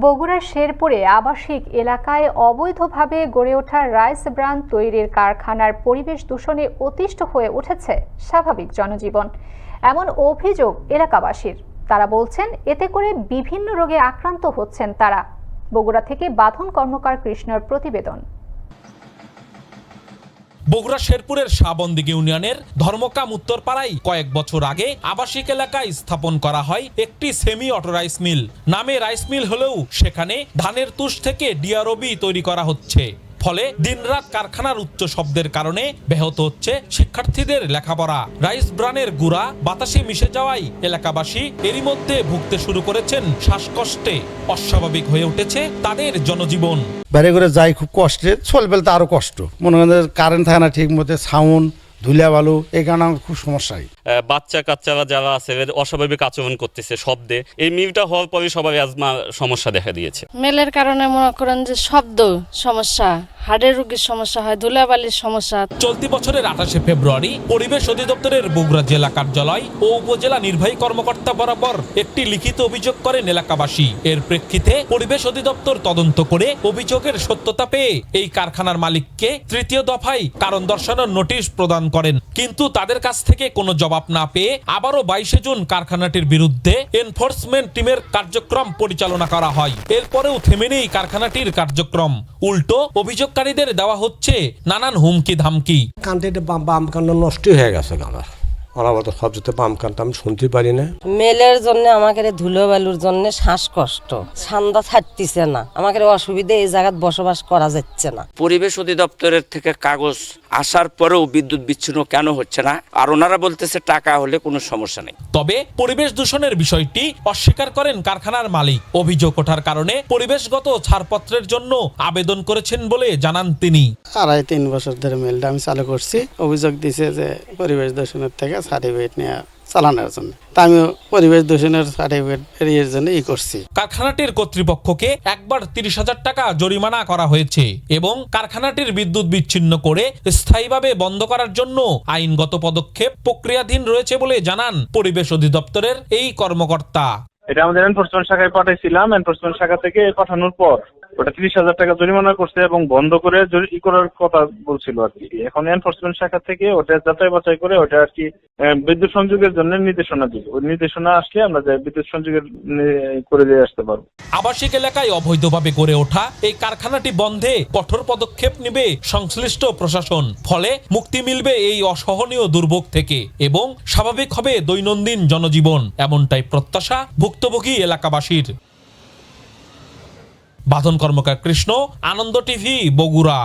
বগুড়ার শেরপুরে আবাসিক এলাকায় অবৈধভাবে গড়ে ওঠা রাইস ব্রান তৈরির কারখানার পরিবেশ দূষণে অতিষ্ঠ হয়ে উঠেছে স্বাভাবিক জনজীবন। এমন অভিযোগ এলাকাবাসীর। তারা বলছেন, এতে করে বিভিন্ন রোগে আক্রান্ত হচ্ছেন তারা। বগুড়া থেকে বাঁধন কর্মকার কৃষ্ণর প্রতিবেদন। বগুড়া শেরপুরের শাবন্দিগ ইউনিয়নের ধর্মকাম উত্তরপাড়ায় কয়েক বছর আগে আবাসিক এলাকায় স্থাপন করা হয় একটি সেমি অটো রাইস মিল নামে রাইস মিল হলেও সেখানে ধানের তুষ থেকে ডিআরওবি তৈরি করা হচ্ছে। ফলে দিনরাত কারখানার উচ্চ শব্দের কারণে ব্যাহত হচ্ছে শিক্ষার্থীদের লেখাপড়া। রাইস ব্রানের গুড়া বাতাসে মিশে যাওয়ায় এলাকাবাসী এরই মধ্যে ভুগতে শুরু করেছেন শ্বাসকষ্টে। অস্বাভাবিক হয়ে উঠেছে তাদের জনজীবন। বাইরে করে যাই খুব কষ্টে চলবে তো আরও কষ্ট। মনে করেন কারেন্ট থাকে না ঠিক মতো সাউন্ড ধুলা বালু এই কারণে আমার খুব সমস্যা বাচ্চা কাচ্চারা যারা আছে অস্বাভাবিক আচরণ করতেছে শব্দে। এই মিলটা হওয়ার পরে সবাই আজমা সমস্যা দেখা দিয়েছে। মেলের কারণে মনে করেন যে শব্দ সমস্যা। হাড়ের রোগীর সমস্যা হয়, ধুলাবালির সমস্যা। চলতি বছরের আঠাশে ফেব্রুয়ারি পরিবেশ অধিদপ্তরের বগুড়া জেলা কার্যালয় ও উপজেলা নির্বাহী কর্মকর্তা বরাবর একটি লিখিত অভিযোগ করেন এলাকাবাসী। এর প্রেক্ষিতে পরিবেশ অধিদপ্তর তদন্ত করে অভিযোগের সত্যতা পেয়ে এই কারখানার মালিককে তৃতীয় দফায় কারণ দর্শানোর নোটিশ প্রদান করেন। কিন্তু তাদের কাছ থেকে কোনো জবাব না পেয়ে আবারও বাইশে জুন কারখানাটির বিরুদ্ধে এনফোর্সমেন্ট টিমের কার্যক্রম পরিচালনা করা হয়। এরপরেও থেমে নেই কারখানাটির কার্যক্রম। উল্টো অভিযোগকারীদের দেওয়া হচ্ছে নানান হুমকি ধামকি কানটা বাম কান্ড নষ্ট হয়ে গেছে আমার। অনাবত শব্দতে বাম কানটা আমি শুনতে পারি না। মেলের জন্য আমাকে ধুলো বালুর জন্য শ্বাসকষ্ট। ঠান্ডা ছাড়তিছে না। আমাকে অসুবিধা এই জায়গায় বসবাস করা যাচ্ছে না। পরিবেশ অধিদপ্তরের থেকে কাগজ আসার পরেও বিদ্যুৎ বিচ্ছিন্ন কেন হচ্ছে না? আর ওনারা বলতেছে টাকা হলে কোনো সমস্যা নেই। তবে পরিবেশ দূষণের বিষয়টি অস্বীকার করেন কারখানার মালিক। অভিযোগ ওঠার কারণে পরিবেশগত ছাড়পত্রের জন্য আবেদন করেছেন বলে জানান তিনি। আড়াই তিন বছর ধরে মিলটা আমি চালু করছি। অভিযোগ দিছে যে পরিবেশ দূষণের থেকে সার্টিফিকেট নিয়ে চালানোর জন্য। তা আমি পরিবেশ দূষণের সার্টিফিকেট এর জন্য ই করছি। কারখানাটির কর্তৃপক্ষকে একবার তিরিশ হাজার টাকা জরিমানা করা হয়েছে এবং কারখানাটির বিদ্যুৎ বিচ্ছিন্ন করে স্থায়ীভাবে বন্ধ করার জন্য আইনগত পদক্ষেপ প্রক্রিয়াধীন রয়েছে বলে জানান পরিবেশ অধিদপ্তরের এই কর্মকর্তা। এটা আমাদের এনফোর্সমেন্ট শাখায় পাঠাইছিলাম এনফোর্সমেন্ট শাখা থেকে পাঠানোর পর ওটা তিরিশ হাজার টাকা জরিমানা করছে এবং বন্ধ করে ই করার কথা বলছিল আর কি। এখন এনফোর্সমেন্ট শাখা থেকে ওটা যাচাই বাছাই করে ওটা আর কি বিদ্যুৎ সংযোগের জন্য নির্দেশনা দিবে। ওই নির্দেশনা আসলে আমরা বিদ্যুৎ সংযোগের করে দিয়ে আসতে পারব। আবাসিক এলাকায় অবৈধভাবে গড়ে ওঠা এই কারখানাটি বন্ধে কঠোর পদক্ষেপ নেবে সংশ্লিষ্ট প্রশাসন। ফলে মুক্তি মিলবে এই অসহনীয় দুর্ভোগ থেকে এবং স্বাভাবিক হবে দৈনন্দিন জনজীবন, এমনটাই প্রত্যাশা ভুক্তভোগী এলাকাবাসীর। বাঁধন কর্মকার কৃষ্ণ, আনন্দ টিভি, বগুড়া।